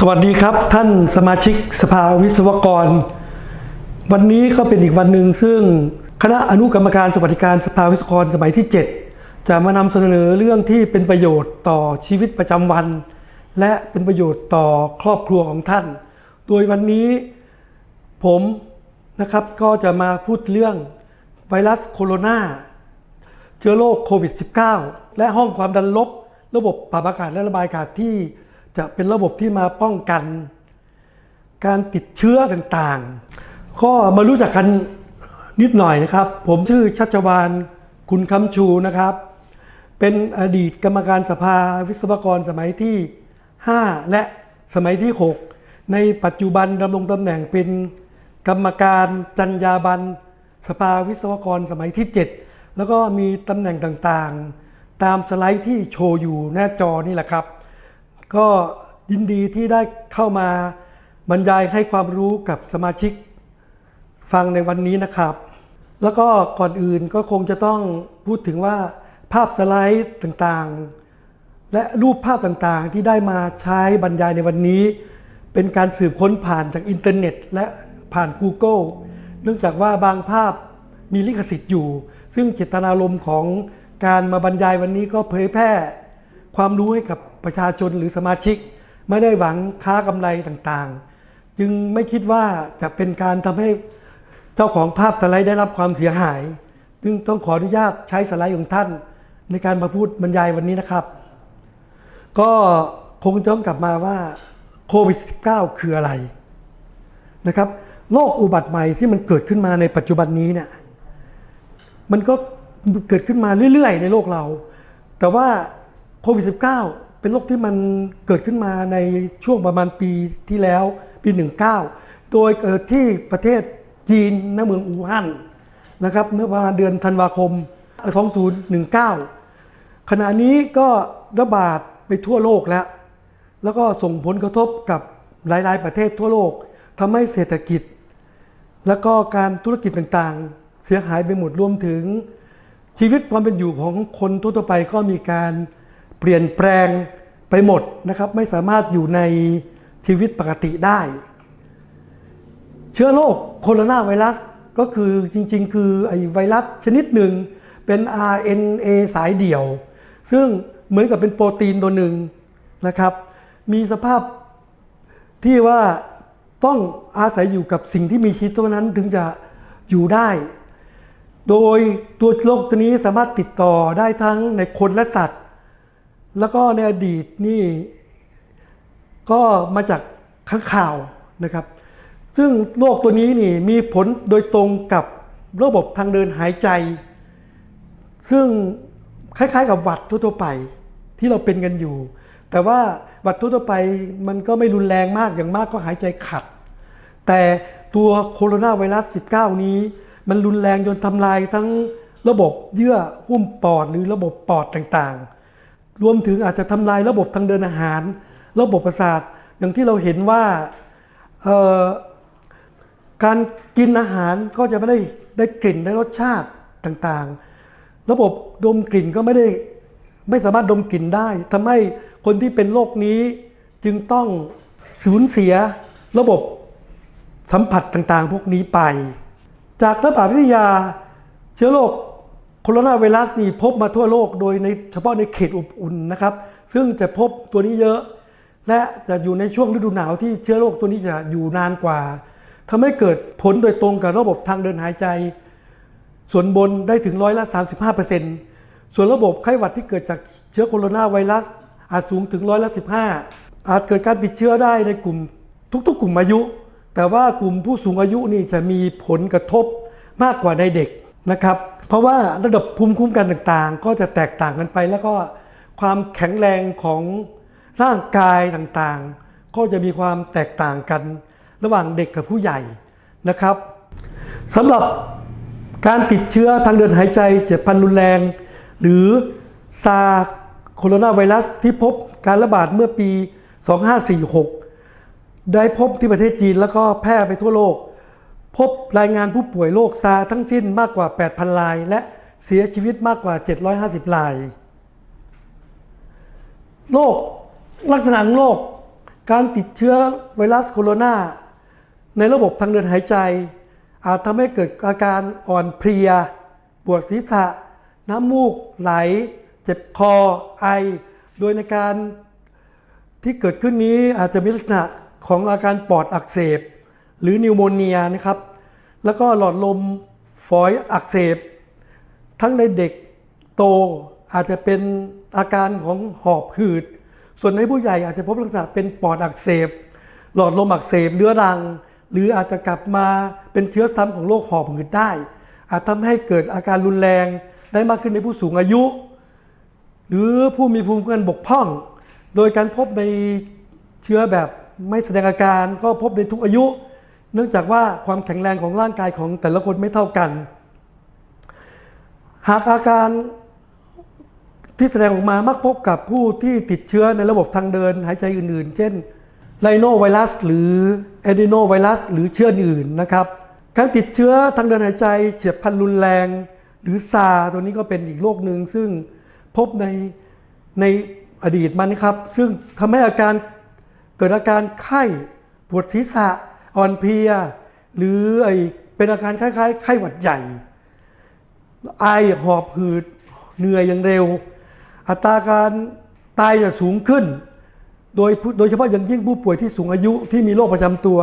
สวัสดีครับท่านสมาชิกสภาวิศวกร วันนี้ก็เป็นอีกวันหนึ่งซึ่งคณะอนุกรรมการสวัสดิการสภาวิศวกรสมัยที่ 7 จะมานำเสนอเรื่องที่เป็นประโยชน์ต่อชีวิตประจำวัน และเป็นประโยชน์ต่อครอบครัวของท่าน โดยวันนี้ผมนะครับก็จะมาพูดเรื่องไวรัสโคโรนาเชื้อโรคโควิด -19 และห้องความดันลบ ระบบปรับอากาศและระบายอากาศที่ จะเป็นระบบที่มาป้องกัน การติดเชื้อต่างๆ ก็มารู้จักกันนิดหน่อยนะครับ ผมชื่อชัชวานคุณคำชูนะครับ เป็นอดีตกรรมการสภาวิศวกรสมัยที่ 5 และสมัยที่ 6 ในปัจจุบันดำรงตำแหน่งเป็นกรรมการจรรยาบรรณสภาวิศวกรสมัยที่ 7 แล้วก็มีตำแหน่งต่างๆ ตามสไลด์ที่โชว์อยู่หน้าจอนี่แหละครับ ก็ยินดีที่ได้เข้ามาบรรยายให้ความรู้กับสมาชิก ฟังในวันนี้นะครับ แล้วก็ก่อนอื่นก็คงจะต้องพูดถึงว่าภาพสไลด์ต่างๆ และรูปภาพต่างๆ ที่ได้มาใช้บรรยายในวันนี้ เป็นการสืบค้นผ่านจากอินเทอร์เน็ต และผ่าน Google เนื่องจากว่าบางภาพมีลิขสิทธิ์อยู่ ซึ่งเจตนารมณ์ของการมาบรรยายวันนี้ก็เผยแพร่ ความรู้ให้กับ ประชาชนหรือสมาชิก ไม่ได้หวังค้ากำไรต่างๆ จึงไม่คิดว่าจะเป็นการทำให้เจ้าของภาพสไลด์ได้รับความเสียหาย จึงต้องขออนุญาตใช้สไลด์ของท่าน ในการมาพูดบรรยายวันนี้นะครับ ก็คงต้องกลับมาว่าโควิด -19 คืออะไรนะครับโรคอุบัติใหม่ที่มันเกิดขึ้นมาในปัจจุบันนี้เนี่ยมันก็เกิดขึ้นมาเรื่อยๆ ในโลกเรา แต่ว่าโควิด -19 เป็นโรคที่มันเกิดขึ้นมาในช่วงประมาณปีที่แล้วปี 19 โดยเกิดที่ประเทศจีนณเมืองอู่ฮั่นนะครับเมื่อประมาณเดือนธันวาคม 2019 ขณะนี้ก็ระบาดไปทั่วโลกแล้ว แล้วก็ส่งผลกระทบกับหลาย ๆ ประเทศทั่วโลกทำให้เศรษฐกิจ แล้วก็การธุรกิจต่างๆ เสียหายไปหมดรวมถึงชีวิตความเป็นอยู่ของคนทั่วๆไปก็มีการ เปลี่ยนแปลงไปหมดนะครับ ไม่สามารถอยู่ในชีวิตปกติได้ เชื้อโรคโคโรนาไวรัสก็คือจริงๆ คือไอไวรัสชนิดหนึ่งเป็น RNA สายเดี่ยว ซึ่งเหมือนกับเป็นโปรตีนตัวหนึ่งนะครับ มีสภาพที่ว่าต้องอาศัยอยู่กับสิ่งที่มีชีวิตตัวนั้นถึงจะอยู่ได้ โดยตัวโรคตัวนี้สามารถติดต่อได้ทั้งในคนและสัตว์ แล้วก็ในอดีตนี่ก็มาจากข้างข่าวนะครับ ซึ่งโรคตัวนี้นี่มีผลโดยตรงกับระบบทางเดินหายใจ ซึ่งคล้ายๆ กับหวัดทั่วๆไปที่เราเป็นกันอยู่ แต่ว่าหวัดทั่วๆไปมันก็ไม่รุนแรงมากอย่างมากก็หายใจขัด แต่ตัวโคโรนาไวรัส 19 นี้ มันรุนแรงจนทำลายทั้งระบบเยื่อหุ้มปอดหรือระบบปอดต่างๆ รวมถึงอาจจะทำลายระบบทางเดินอาหาร ระบบประสาท อย่างที่เราเห็นว่าการกินอาหารก็จะไม่ได้ได้กลิ่นได้รสชาติต่างๆ ระบบดมกลิ่นก็ไม่ได้ไม่สามารถดมกลิ่นได้ทำให้คนที่เป็นโรคนี้จึงต้องสูญเสียระบบสัมผัสต่างๆ พวกนี้ไป จากระบาดวิทยาเชื้อโรค โคโรนาไวรัสนี่พบมาทั่วโลกโดยในเฉพาะในเขตอบอุ่นนะครับ ซึ่งจะพบตัวนี้เยอะ และจะอยู่ในช่วงฤดูหนาวที่เชื้อโรคตัวนี้จะอยู่นานกว่าทำให้เกิดผลโดยตรงกับระบบทางเดินหายใจ ส่วนบนได้ถึงร้อยละ 35%ส่วนระบบไข้หวัดที่เกิดจากเชื้อโคโรนาไวรัสอาจสูงถึงร้อยละ 15 อาจเกิดการติดเชื้อได้ในกลุ่มทุกๆ กลุ่มอายุ แต่ว่ากลุ่มผู้สูงอายุนี่จะมีผลกระทบมากกว่าในเด็กนะครับ เพราะว่าระดับภูมิคุ้มกันต่างๆ ก็จะแตกต่างกันไป แล้วก็ความแข็งแรงของร่างกายต่างๆ ก็จะมีความแตกต่างกันระหว่างเด็กกับผู้ใหญ่นะครับสำหรับการติดเชื้อทางเดินหายใจเฉียบพลันรุนแรง หรือซาโคโรนาไวรัสที่พบการระบาดเมื่อปี 2546 ได้พบที่ประเทศจีนแล้วก็แพร่ไปทั่วโลก พบรายงานผู้ป่วยโรคซาทั้งสิ้นมากกว่า 8,000ราย และเสียชีวิตมากกว่า 750ราย โรคลักษณะของโรคการติดเชื้อไวรัสโคโรนาในระบบทางเดินหายใจ อาจทำให้เกิดอาการอ่อนเพลีย ปวดศีรษะ น้ำมูกไหล เจ็บคอ ไอ โดยในการที่เกิดขึ้นนี้อาจจะมีลักษณะของอาการปอดอักเสบ หรือนิวโมเนียนะครับ แล้วก็หลอดลมฝอยอักเสบ ทั้งในเด็กโตอาจจะเป็นอาการของหอบหืด ส่วนในผู้ใหญ่อาจจะพบลักษณะเป็นปอดอักเสบ หลอดลมอักเสบเรื้อรัง หรืออาจจะกลับมาเป็นเชื้อซ้ำของโรคหอบหืดได้ อาจทำให้เกิดอาการรุนแรงได้มากขึ้นในผู้สูงอายุ หรือผู้มีภูมิคุ้มกันบกพร่อง โดยการพบในเชื้อแบบไม่แสดงอาการก็พบในทุกอายุ เนื่องจากว่าความแข็งแรงของร่างกายของแต่ละคนไม่เท่ากัน หากอาการที่แสดงออกมามักพบกับผู้ที่ติดเชื้อในระบบทางเดินหายใจอื่น ๆ เช่นไ i โนไวรัสหรือเอดิโนไวรัสหรือเชื้ออื่นนะครับการติดเชื้อทางเดินหายใจเฉียบพลันรุนแรง หรือซาตัวนี้ก็เป็นอีกโรคหนึ่งซึ่งพบในในอดีตมานะครับ ซึ่งทำให้อาการเกิดอาการไข้ปวดศีรษะ อ่อนเพลีย หรือไอเป็นอาการคล้ายๆ ไข้หวัดใหญ่ ไอหอบหืดเหนื่อยอย่างเร็ว อัตราการตายจะสูงขึ้น โดยโดยเฉพาะอย่างยิ่งผู้ป่วยที่สูงอายุที่มีโรคประจำตัว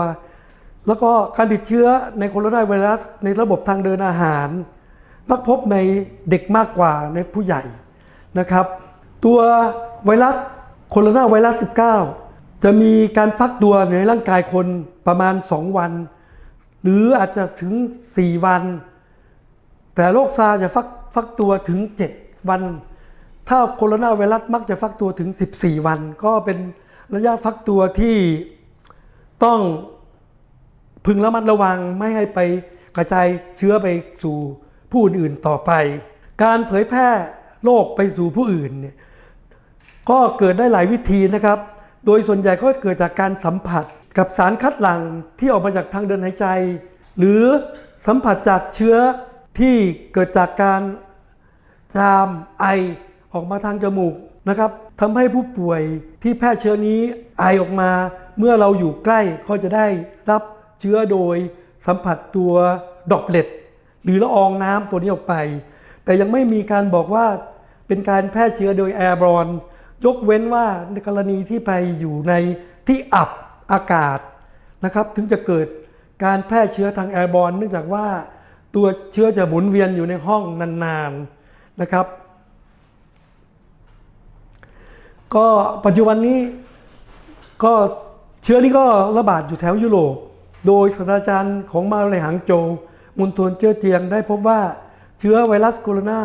แล้วก็การติดเชื้อในโคโรนาไวรัส ในระบบทางเดินอาหารมักพบในเด็กมากกว่าในผู้ใหญ่นะครับ ตัวไวรัสโคโรนาไวรัส 19 จะมีการฟักตัวในร่างกายคนประมาณ 2 วัน หรืออาจจะถึง 4 วัน แต่โรคซาจะฟักฟักตัวถึง 7 วัน ถ้าโคโรนาไวรัสมักจะฟักตัวถึง 14 วัน ก็เป็นระยะฟักตัวที่ต้องพึงระมัดระวังไม่ให้ไปกระจายเชื้อไปสู่ผู้อื่นต่อไป การเผยแพร่โรคไปสู่ผู้อื่นเนี่ยก็เกิดได้หลายวิธีนะครับ โดยส่วนใหญ่ก็เกิดจากการสัมผัสกับสารคัดหลั่งที่ออกมาจากทางเดินหายใจ หรือสัมผัสจากเชื้อที่เกิดจากการจามไอออกมาทางจมูกนะครับทำให้ผู้ป่วยที่แพร่เชื้อนี้ไอออกมา เมื่อเราอยู่ใกล้ก็จะได้รับเชื้อโดยสัมผัสตัวดอปเล็ตหรือละอองน้ำตัวนี้ออกไป แต่ยังไม่มีการบอกว่าเป็นการแพร่เชื้อโดยแอร์บรอน ยกเว้นว่าในกรณีที่ไปอยู่ในที่อับอากาศนะครับ ถึงจะเกิดการแพร่เชื้อทางแอร์บอลเนื่องจากว่าตัวเชื้อจะหมุนเวียนอยู่ในห้องนานๆนะครับ ก็ปัจจุบันนี้ก็เชื้อนี้ก็ระบาดอยู่แถวยุโรป โดยศาสตราจารย์ของมหาวิทยาลัยหางโจวมุนทวนเจือเจียงได้พบว่าเชื้อไวรัสโคโรนา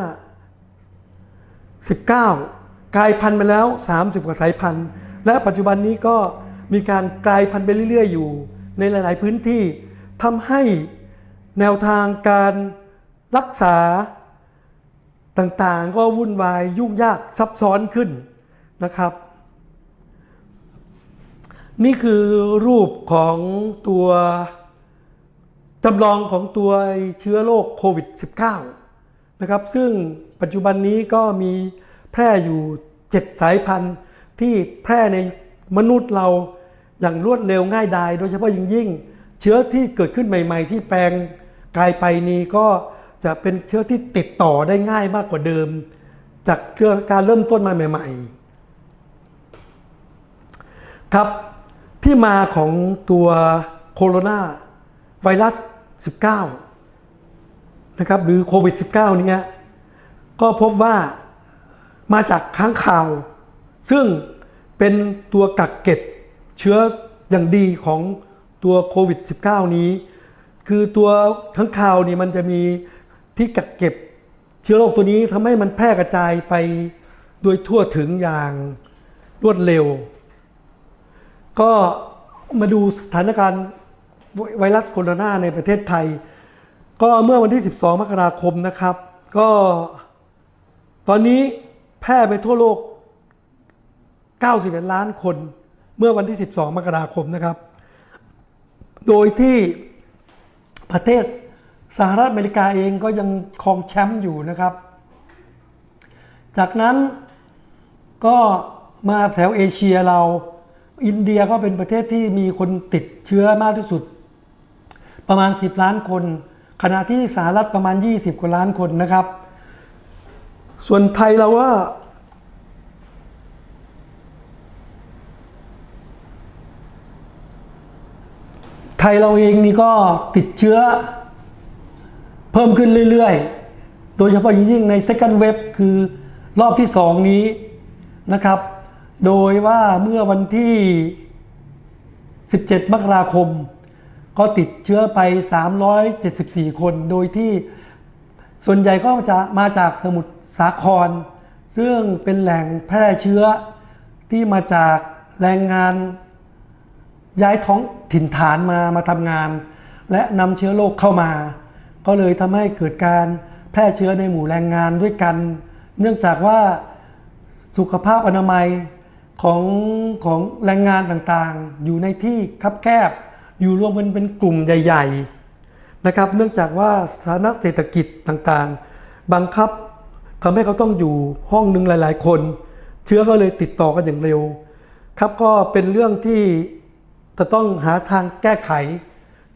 19 กลายพันธุ์ไปแล้ว 30 กว่าสายพันธุ์ และปัจจุบันนี้ก็มีการกลายพันธุ์ไปเรื่อย ๆ อยู่ ในหลาย ๆ พื้นที่ทำให้แนวทางการรักษาต่างๆ ก็วุ่นวายยุ่งยากซับซ้อนขึ้นนะครับ นี่คือรูปของตัวจำลองของตัวเชื้อโรคโควิด -19 นะครับ ซึ่งปัจจุบันนี้ก็มี แพร่อยู่7สายพันธุ์ที่แพร่ในมนุษย์เราอย่างรวดเร็วง่ายดาย โดยเฉพาะยิ่งยิ่ง เชื้อที่เกิดขึ้นใหม่ ๆ ที่แปลงกายไปนี้ก็จะเป็นเชื้อที่ติดต่อได้ง่ายมากกว่าเดิม จากเการเริ่มต้นมาใหม่ ๆ ครับที่มาของตัวโคโรนาไวรัส 19 นะครับหรือโควิด -19 เนี้ยก็พบว่า มาจากค้างคาว ซึ่งเป็นตัวกักเก็บเชื้ออย่างดีของตัวโควิด -19 นี้ คือตัวค้างคาวนี่มันจะมีที่กักเก็บเชื้อโรคตัวนี้ทำให้มันแพร่กระจายไปโดยทั่วถึงอย่างรวดเร็ว ก็มาดูสถานการณ์ไวรัสโคโรนาในประเทศไทย ก็เมื่อวันที่ 12 มกราคมนะครับ ก็ตอนนี้ ร่ไปทั่วโลก 91 ล้านคนเมื่อวันที่ 12 มกราคมนะครับ โดยที่ประเทศสหรัฐอเมริกาเองก็ยังครองแชมป์อยู่นะครับ จากนั้นก็มาแถวเอเชียเรา อินเดียก็เป็นประเทศที่มีคนติดเชื้อมากที่สุด ประมาณ 10 ล้านคน ขณะที่สหรัฐประมาณ 20 กว่าล้านคนนะครับ ส่วนไทยเราว่า ไทยเราเองนี่ก็ติดเชื้อ เพิ่มขึ้นเรื่อย ๆ โดยเฉพาะยิ่งใน second wave คือรอบที่2นี้นะครับ โดยว่าเมื่อวันที่ 17 มกราคม ก็ติดเชื้อไป 374 คน โดยที่ ส่วนใหญ่ก็จะมาจากสมุทรสาคร ซึ่งเป็นแหล่งแพร่เชื้อที่มาจากแรงงานย้ายท้องถิ่นฐานมามาทำงาน และนำเชื้อโรคเข้ามา ก็เลยทำให้เกิดการแพร่เชื้อในหมู่แรงงานด้วยกัน เนื่องจากว่าสุขภาพอนามัยของของแรงงานต่างๆ อยู่ในที่คับแคบอยู่รวมกันเป็นกลุ่มใหญ่ ๆ นะครับ เนื่องจากว่าสถานะเศรษฐกิจต่างๆ บังคับทำให้เขาต้องอยู่ห้องหนึ่งหลาย ๆ คน เชื้อก็เลยติดต่อกันอย่างเร็ว ครับก็เป็นเรื่องที่จะต้องหาทางแก้ไข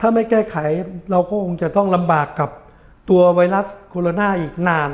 ถ้าไม่แก้ไขเราก็คงจะต้องลำบากกับตัวไวรัสโคโรนาอีกนาน